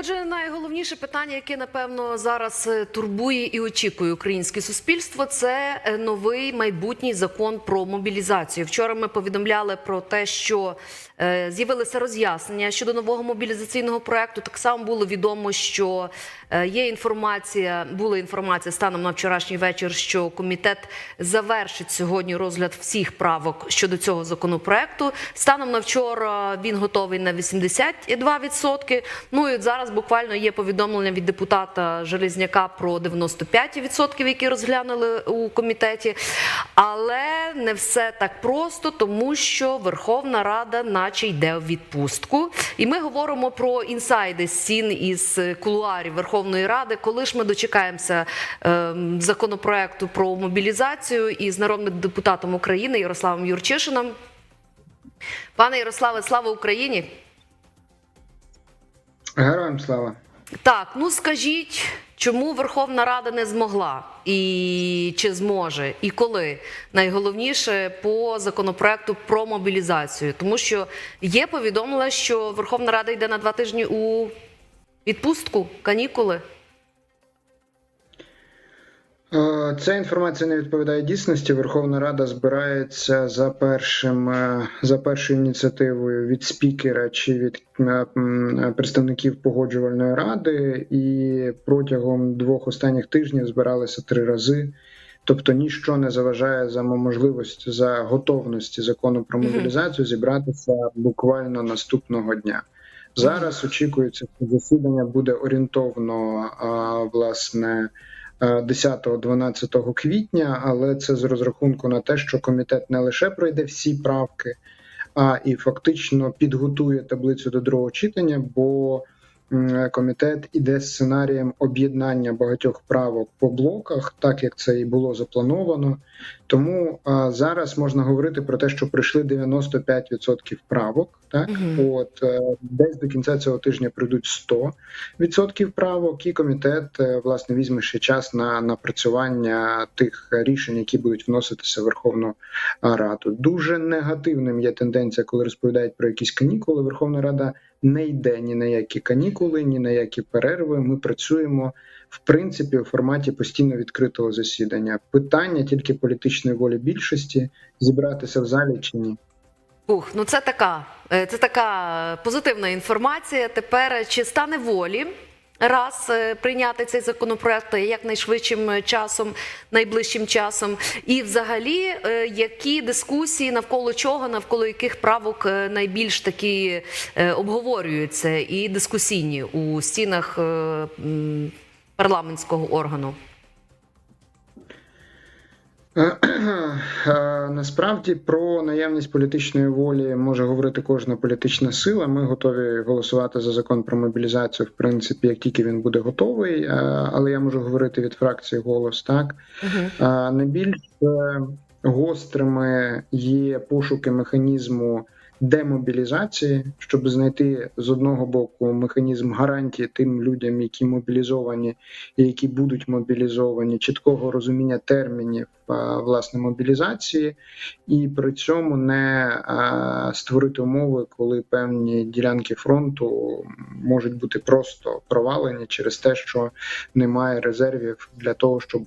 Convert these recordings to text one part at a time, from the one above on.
Отже, найголовніше питання, яке напевно зараз е, турбує і очікує українське суспільство, це е, новий майбутній закон про мобілізацію. Вчора ми повідомляли про те, що е, з'явилися роз'яснення щодо нового мобілізаційного проекту. Так само було відомо, що є інформація, була інформація станом на вчорашній вечір, що комітет завершить сьогодні розгляд всіх правок щодо цього законопроекту. Станом на вчора він готовий на 82%. Ну і от зараз буквально є повідомлення від депутата Железняка про 95%, які розглянули у комітеті. Але не все так просто, тому що Верховна Рада, наче йде в відпустку. І ми говоримо про інсайди стін із кулуарів Верховної Ради. Коли ж ми дочекаємося ем, законопроекту про мобілізацію із народним депутатом України Ярославом Юрчишином. Пане Ярославе, слава Україні! Героям слава. Так, ну скажіть, чому Верховна Рада не змогла і чи зможе, і коли найголовніше по законопроекту про мобілізацію, тому що є повідомлення, що Верховна Рада йде на два тижні у відпустку, канікули. Е, Ця інформація не відповідає дійсності. Верховна Рада збирається за першим е, за першою ініціативою від спікера чи від е, представників погоджувальної ради, і протягом двох останніх тижнів збиралися три рази. Тобто ніщо не заважає за можливості за готовності закону про мобілізацію зібратися буквально наступного дня. Зараз очікується, що засідання буде орієнтовно власне. 10-12 квітня, але це з розрахунку на те, що комітет не лише пройде всі правки, а і фактично підготує таблицю до другого читання, бо комітет іде сценарієм об'єднання багатьох правок по блоках, так як це і було заплановано. Тому а, зараз можна говорити про те, що прийшли 95% правок. Так, Мгм. от е, десь до кінця цього тижня прийдуть 100% правок, і комітет е, власне візьме ще час на напрацювання тих рішень, які будуть вноситися в Верховну Раду. Дуже негативним є тенденція, коли розповідають про якісь канікули. Верховна Рада не йде ні на які канікули, ні на які перерви. Ми працюємо в принципі у форматі постійно відкритого засідання. Питання тільки політичної волі більшості зібратися в залі чи ні. Ух, ну це така, е, це така позитивна інформація. Тепер е, чи стане волі раз е, прийняти цей законопроект якнайшвидшим е, часом, найближчим часом, і взагалі е, які дискусії навколо чого, навколо яких правок найбільш такі обговорюються і дискусійні у стінах парламентського органу? Е, Насправді про наявність політичної волі може говорити кожна політична сила. Ми готові голосувати за закон про мобілізацію, в принципі, як тільки він буде готовий. Е, Але я можу говорити від фракції голос так. Угу. Е, Найбільш е, гострими є пошуки механізму демобілізації, щоб знайти з одного боку механізм гарантії тим людям, які мобілізовані і які будуть мобілізовані, чіткого розуміння термінів е, власне мобілізації, і при цьому не е, створити умови, коли певні ділянки фронту можуть бути просто провалені через те, що немає резервів для того, щоб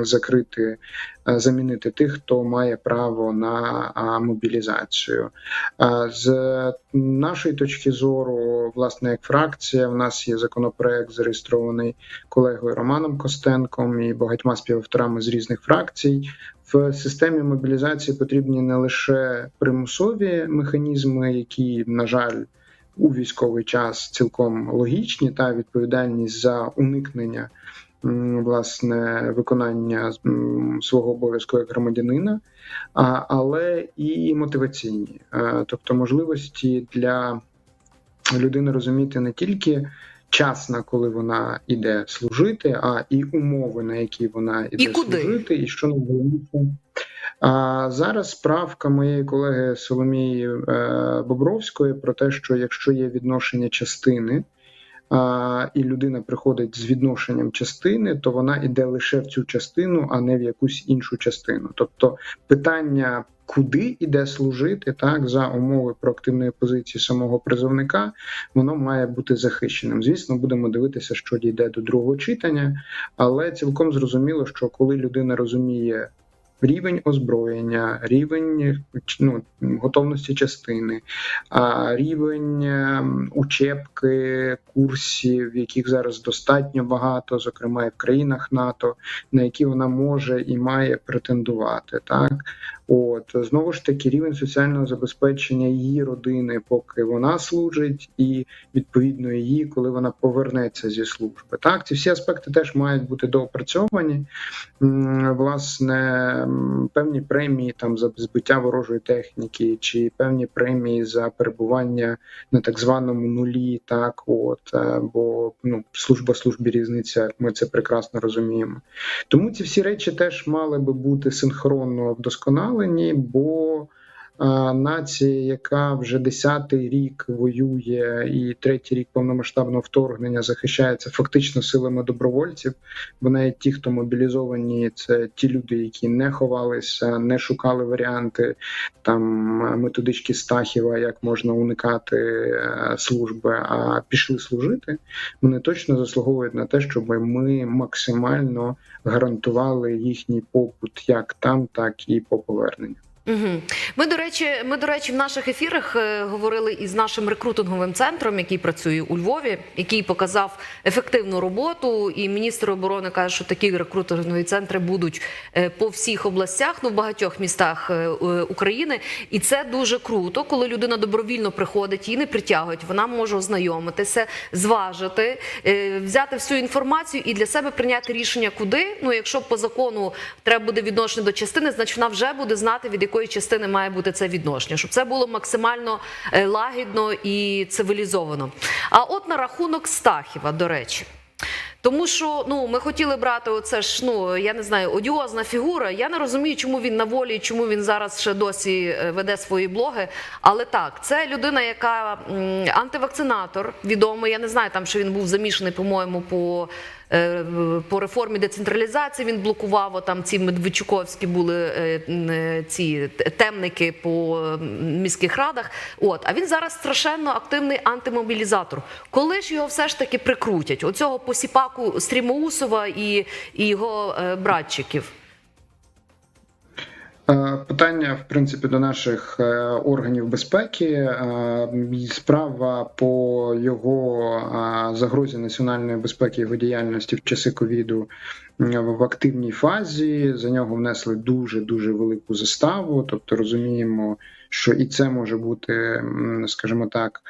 закрити, е, замінити тих, хто має право на мобілізацію. З нашої точки зору, власне, як фракція, в нас є законопроект, зареєстрований колегою Романом Костенком і багатьма співавторами з різних фракцій. В системі мобілізації потрібні не лише примусові механізми, які, на жаль, у військовий час цілком логічні, та відповідальність за уникнення власне виконання свого обов'язку як громадянина, але і мотиваційні, Е, тобто можливості для людини розуміти не тільки час, на коли вона іде служити, а і умови, на які вона іде І куди? служити, і що найголовніше. А зараз справка моєї колеги Соломії е, Бобровської про те, що якщо є відношення частини, і людина приходить з відношенням частини, то вона йде лише в цю частину, а не в якусь іншу частину. Тобто питання куди іде служити, так за умови проактивної позиції самого призовника, воно має бути захищеним. Звісно, будемо дивитися, що дійде до другого читання, але цілком зрозуміло, що коли людина розуміє. Рівень озброєння, рівень ну, готовності частини, рівень ем, учебки, курсів, яких зараз достатньо багато, зокрема і в країнах НАТО, на які вона може і має претендувати. Так, от знову ж таки, рівень соціального забезпечення її родини, поки вона служить, і відповідно її, коли вона повернеться зі служби. Так, ці всі аспекти теж мають бути доопрацьовані. Власне, певні премії там за збиття ворожої техніки, чи певні премії за перебування на так званому нулі, так от бо ну служба службі різниця, ми це прекрасно розуміємо. Тому ці всі речі теж мали би бути синхронно вдосконалені, бо а, нація, яка вже десятий рік воює, і третій рік повномасштабного вторгнення захищається фактично силами добровольців. Бо навіть ті, хто мобілізовані, це ті люди, які не ховалися, не шукали варіанти там методички Стахіва, як можна уникати е, служби, а пішли служити. Вони точно заслуговують на те, щоб ми максимально гарантували їхній побут як там, так і по поверненню. Угу. Ми, до речі, ми, до речі, в наших ефірах е, говорили із нашим рекрутинговим центром, який працює у Львові, який показав ефективну роботу. І міністр оборони каже, що такі рекрутингові центри будуть е, по всіх областях, ну в багатьох містах е, України. І це дуже круто, коли людина добровільно приходить, її не притягують. Вона може ознайомитися, зважити, взяти всю інформацію і для себе прийняти рішення, куди. Ну, якщо по закону треба буде відношення до частини, значить вона вже буде знати, від якої частини має бути це відношення, щоб це було максимально е, лагідно і цивілізовано. А от на рахунок Стахіва, до речі. Тому що ну ми хотіли брати оце ж, ну я не знаю, одіозна фігура. Я не розумію, чому він на волі, чому він зараз ще досі е, веде свої блоги. Але так, це людина, яка м, антивакцинатор, відомий. Я не знаю, там що він був замішаний, по-моєму, по. Е, По реформі децентралізації він блокував там ці Медведчуковські були е, е, ці темники по міських радах. От а він зараз страшенно активний антимобілізатор. Коли ж його все ж таки прикрутять? Оцього посіпаку Стрімоусова і, і його братчиків. Е, Питання, в принципі, до наших е, органів безпеки. Е, Справа по його загрозі національної безпеки його діяльності в часи ковіду в активній фазі. За нього внесли дуже дуже велику заставу. Тобто розуміємо, що і це може бути, скажімо так.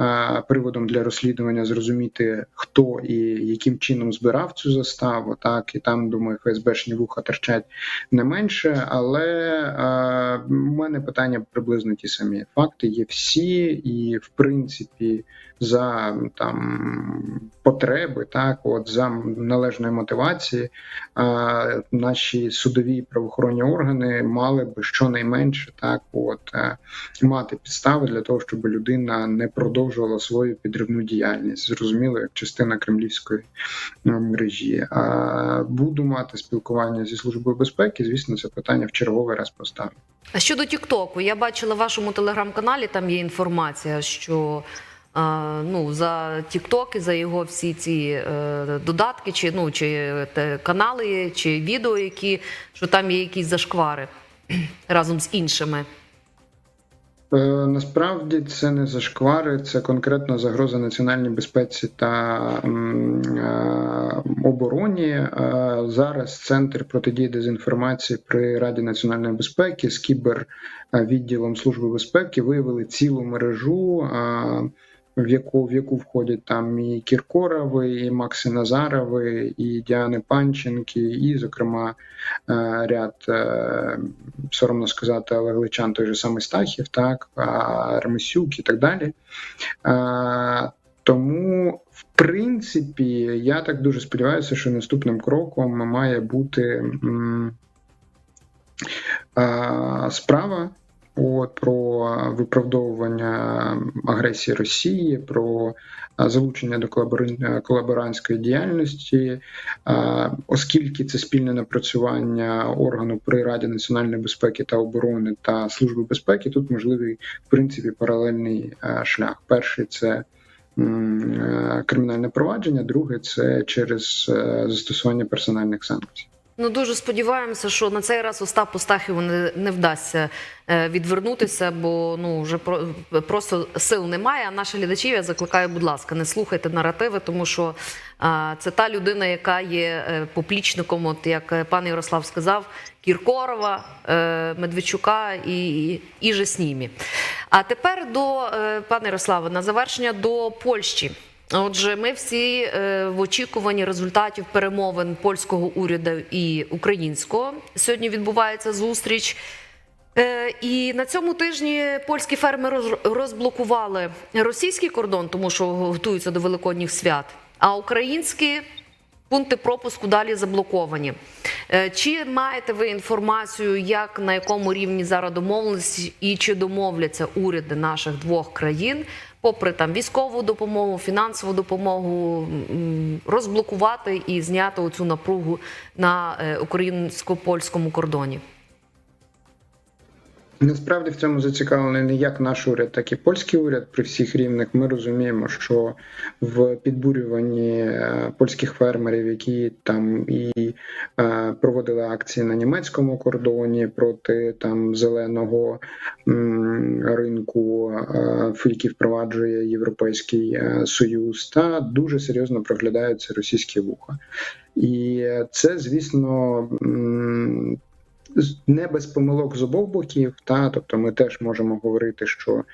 Е, Приводом для розслідування зрозуміти, хто і яким чином збирав цю заставу, так і там думаю, ФСБшні вуха терчать не менше, але е, у мене питання приблизно ті самі. Факти є всі, і в принципі, за там потреби, так, от за належної мотивації, е, наші судові правоохоронні органи мали би щонайменше так, от е, мати підстави для того, щоб людина не продовжувала свою підривну діяльність. Зрозуміло, як частина кремлівської мережі. А буду мати спілкування зі службою безпеки. Звісно, це питання в черговий раз поставлю. А щодо Тіктоку, я бачила в вашому телеграм-каналі, там є інформація, що ну, за Тікток і за його всі ці е, додатки, чи, ну, чи канали, чи відео, які, що там є якісь зашквари разом з іншими. Е, Насправді це не зашквари, це конкретно загроза національній безпеці та е, обороні. Е, Зараз центр протидії дезінформації при Раді національної безпеки з кібервідділом Служби безпеки виявили цілу мережу. Е, В яку в яку входять там і Кіркорови, і Макси Назарови, і Діани Панченки, і, зокрема, е, ряд е, соромно сказати, але гличан той же самий Стахів, так, Ремесюк і так далі. Тому, в принципі, я так дуже сподіваюся, що наступним кроком має бути справа от, про виправдовування агресії Росії, про залучення до колаборантської діяльності, оскільки це спільне напрацювання органу при Раді національної безпеки та оборони та Служби безпеки, тут можливий в принципі паралельний е, шлях. Перший це е, кримінальне провадження, друге це через е, застосування персональних санкцій. Ну дуже сподіваємося, що на цей раз Остапу Стахіву не, не вдасться е, відвернутися, бо ну вже про, просто сил немає. А наші глядачів я закликаю, будь ласка, не слухайте наративи, тому що е, це та людина, яка є е, поплічником, от як е, пан Ярослав сказав, Кіркорова, Медведчука і, і, і же з ними. А тепер до пане Ярославе, на завершення до Польщі. Отже, ми всі е, в очікуванні результатів перемовин польського уряду і українського. Сьогодні відбувається зустріч. Е, і на цьому тижні польські фермери розблокували російський кордон, тому що готуються до великодніх свят, а українські пункти пропуску далі заблоковані. Е, Чи маєте ви інформацію, як на якому рівні зараз домовленості і чи домовляться уряди наших двох країн, попри там військову допомогу, фінансову допомогу, розблокувати і зняти оцю напругу на е, українсько-польському кордоні? Насправді в цьому зацікавлений не як наш уряд, так і польський уряд при всіх рівнях. Ми розуміємо, що в підбурюванні е, польських фермерів, які там і е, проводили акції на німецькому кордоні проти там зеленого ринку, е, який впроваджує Європейський Союз, та дуже серйозно проглядаються російські вуха. І це, звісно, не без помилок з обох боків. Та тобто, ми теж можемо говорити, що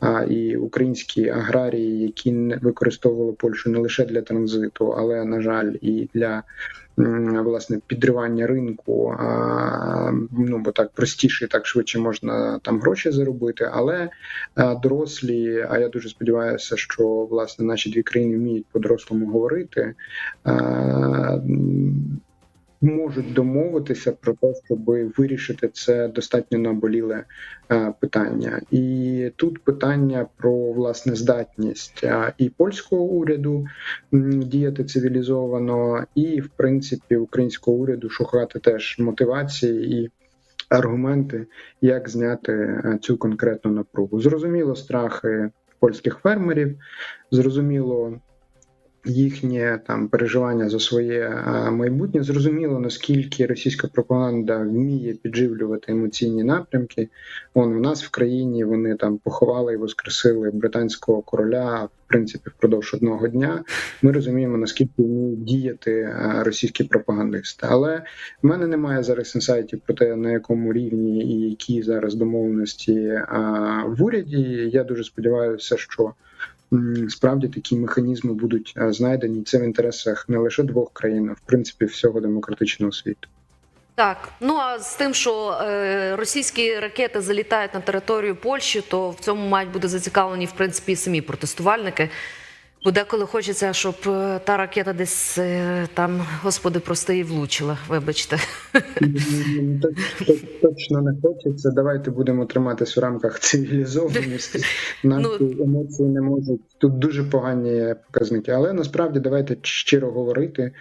а, і українські аграрії, які не використовували Польщу не лише для транзиту, але на жаль, і для власне підривання ринку. А, ну бо так простіше, так швидше можна там гроші заробити. Але а, дорослі, а я дуже сподіваюся, що власне наші дві країни вміють по-дорослому говорити. А, можуть домовитися про те, щоб вирішити це достатньо наболіле е, питання. І тут питання про власне здатність е, і польського уряду діяти цивілізовано, і в принципі українського уряду шукати теж мотивації і. Аргументи, як зняти е, цю конкретну напругу. Зрозуміло, страхи польських фермерів, зрозуміло, їхнє там переживання за своє е, майбутнє. Зрозуміло, наскільки російська пропаганда вміє підживлювати емоційні напрямки. Он в нас в країні вони там поховали і воскресили британського короля. В принципі, впродовж одного дня ми розуміємо, наскільки вміють діяти е, російські пропагандисти. Але в мене немає зараз інсайтів про те, на якому рівні і які зараз домовленості е, в уряді. Я дуже сподіваюся, що справді такі механізми будуть е, знайдені. Це в інтересах не лише двох країн, а в принципі всього демократичного світу. Так, ну а з тим, що е, російські ракети залітають на територію Польщі, то в цьому мають бути зацікавлені в принципі самі протестувальники. Бо деколи хочеться, щоб е, та ракета десь е, там, господи, прости, і влучила. Вибачте. Точно не хочеться. Давайте будемо триматись у рамках цивілізованості. Наші емоції не можуть тут дуже погані показники. Але насправді давайте щиро говорити.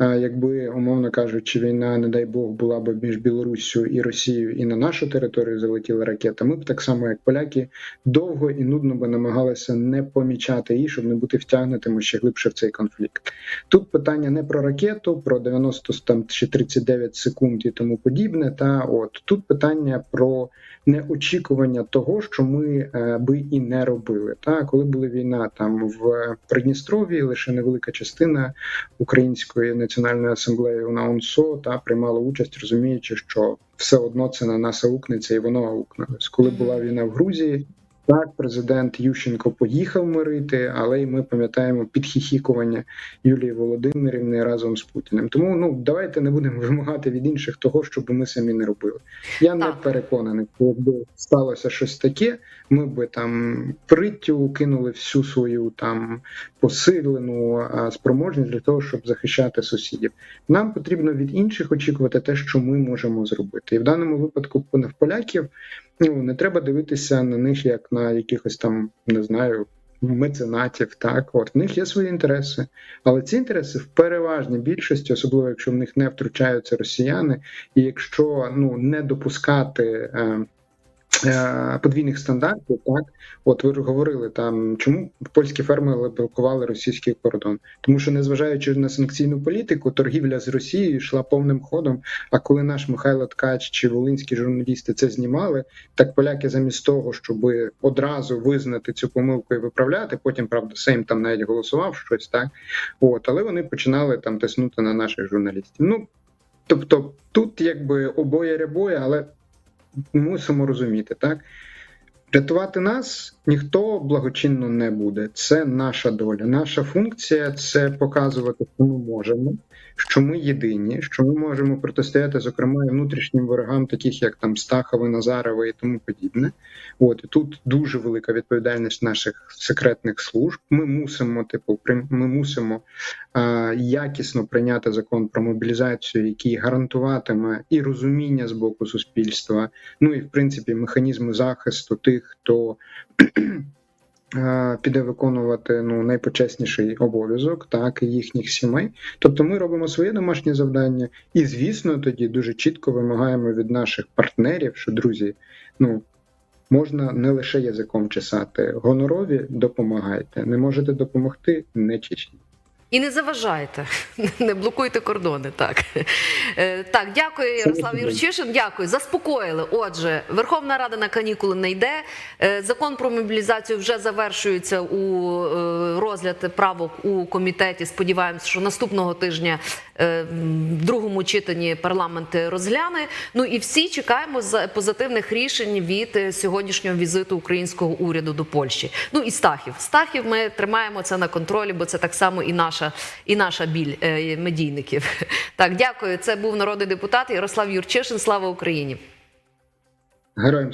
Якби, умовно кажучи, війна, не дай Бог, була б між Білоруссю і Росією, і на нашу територію залетіла ракета, ми б так само, як поляки, довго і нудно би намагалися не помічати її, щоб не бути втягнутими ще глибше в цей конфлікт. Тут питання не про ракету, про 90 там, чи 39 секунд і тому подібне. Та от тут питання про неочікування того, що ми е, би і не робили. Та коли була війна там в Придністров'ї, лише невелика частина української національної асамблеї на ОНСО та приймала участь, розуміючи, що все одно це на нас аукнеться, і воно аукнулось. Коли була війна в Грузії. Так, президент Ющенко поїхав мирити, але й ми пам'ятаємо підхіхікування Юлії Володимирівни разом з Путіним. Тому ну давайте не будемо вимагати від інших того, щоб ми самі не робили. Я не переконаний, якби сталося щось таке, ми би там приттю кинули всю свою там посилену спроможність для того, щоб захищати сусідів. Нам потрібно від інших очікувати те, що ми можемо зробити. І в даному випадку в поляків ну не треба дивитися на них як на якихось там, не знаю, меценатів. Так, от в них є свої інтереси, але ці інтереси в переважній більшості, особливо якщо в них не втручаються росіяни, і якщо ну не допускати. Е, Подвійних стандартів, так от ви говорили там, чому польські фермери блокували російський кордон, тому що незважаючи на санкційну політику, торгівля з Росією йшла повним ходом. А коли наш Михайло Ткач чи волинські журналісти це знімали, так поляки замість того, щоб одразу визнати цю помилку і виправляти, потім правда Сейм там навіть голосував щось, так от, але вони починали там тиснути на наших журналістів. Ну тобто тут якби обоє рябоє, але мусимо розуміти, так. Рятувати нас ніхто благочинно не буде. Це наша доля. Наша функція це показувати, що ми можемо, що ми єдині, що ми можемо протистояти, зокрема, і внутрішнім ворогам, таких як там Стахови, Назарови і тому подібне. От і тут дуже велика відповідальність наших секретних служб. Ми мусимо, типу, ми мусимо а, якісно прийняти закон про мобілізацію, який гарантуватиме і розуміння з боку суспільства, ну і в принципі механізми захисту тих, хто піде виконувати ну найпочесніший обов'язок, так їхніх сімей. Тобто, ми робимо своє домашнє завдання, і звісно, тоді дуже чітко вимагаємо від наших партнерів, що друзі, ну. Можна не лише язиком чесати, гонорові допомагайте. Не можете допомогти, не чечніть. І не заважайте, не блокуйте кордони. Так, Е, так дякую, Ярослав. Юрчишин. Дякую. Заспокоїли. Отже, Верховна Рада на канікули не йде. Е, Закон про мобілізацію вже завершується у е, розгляд правок у комітеті. Сподіваємося, що наступного тижня в другому читанні парламент розгляне. Ну і всі чекаємо позитивних рішень від е, сьогоднішнього візиту українського уряду до Польщі. Ну і Стахів. Стахів ми тримаємо це на контролі, бо це так само і наша, і наша біль е, медійників. Так, дякую. Це був народний депутат Ярослав Юрчишин. Слава Україні. Героям